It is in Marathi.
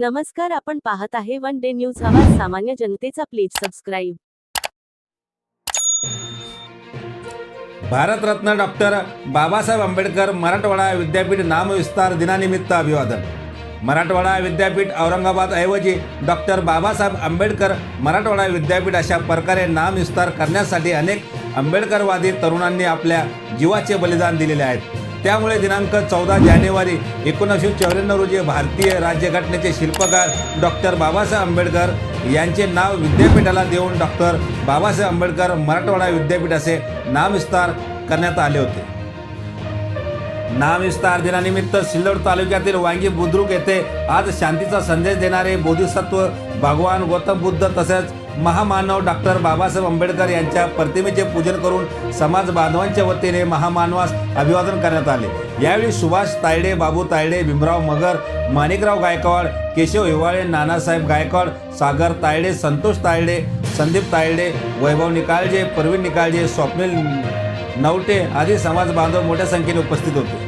नमस्कार आपण पाहत आहे वन डे न्यूज. आवाज सामान्य जनतेचा please subscribe. Bharatratna doctor Babasaheb Ambedkar Marathwada विद्यापीठ नामविस्तार दिनानिमित्त अभिवादन. मराठवाडा विद्यापीठ औरंगाबाद ऐवजी डॉक्टर बाबासाहेब आंबेडकर मराठवाडा विद्यापीठ अशा प्रकारे नामविस्तार करण्यासाठी अनेक आंबेडकरवादी तरुणांनी आपल्या जीवाचे बलिदान दिलेले आहेत. त्यामुळे दिनांक चौदा जानेवारी एकोणीसशे चौऱ्याण्णव रोजी भारतीय राज्यघटनेचे शिल्पकार डॉक्टर बाबासाहेब आंबेडकर यांचे नाव विद्यापीठाला देऊन डॉक्टर बाबासाहेब आंबेडकर मराठवाडा विद्यापीठ असे नामविस्तार करण्यात आले होते. नामविस्तार दिनानिमित्त सिल्लोड तालुक्यातील वांगी बुद्रुक येथे आज शांतीचा संदेश देणारे बोधिसत्व भगवान गौतम बुद्ध तसेच महामानव डॉक्टर बाबासाहेब आंबेडकर यांच्या प्रतिमेचे पूजन करून समाज बांधवांच्या वतीने महामानवास अभिवादन करण्यात आले. यावेळी सुभाष तायडे बाबू तायडे भीमराव मगर माणिकराव गायकवाड केशव हिवाळे नानासाहेब गायकवाड सागर तायडे संतोष तायडे संदीप तायडे वैभव निकाळजे प्रवीण निकाळजे स्वप्नील नवटे आदी समाज बांधव मोठ्या संख्येने उपस्थित होते.